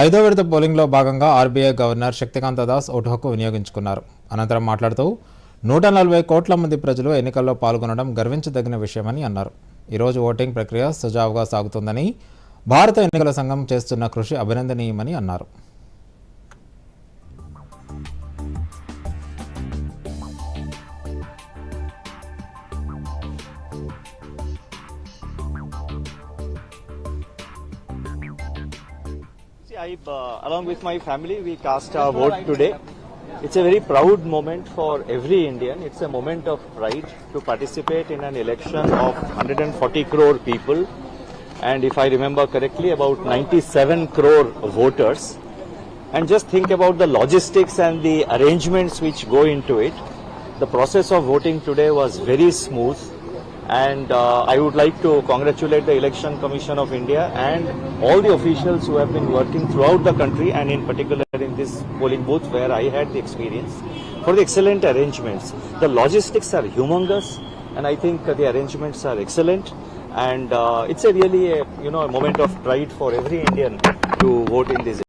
ఐదో విడత పోలింగ్లో భాగంగా RBI governor Shaktikanta Das vote హక్కు వినియోగించుకున్నారు. అనంతరం మాట్లాడుతూ నూట నలభై కోట్ల మంది ప్రజలు ఎన్నికల్లో పాల్గొనడం గర్వించదగిన విషయమని అన్నారు. ఈరోజు ఓటింగ్ ప్రక్రియ సుజావుగా సాగుతుందని భారత ఎన్నికల సంఘం చేస్తున్న కృషి అభినందనీయమని అన్నారు. Uh, along with my family, we cast our vote today. It's a very proud moment for every Indian. It's a moment of pride to participate in an election of 140 crore people. And if I remember correctly, about 97 crore voters. And just think about the logistics and the arrangements which go into it. The process of voting today was very smooth. And uh, I would like to congratulate the Election Commission of India and all the officials who have been working throughout the country and in particular in this polling booth where I had the experience for the excellent arrangements. The logistics are humongous and I think the arrangements are excellent and uh, it's a really a, you know a moment of pride for every Indian to vote in this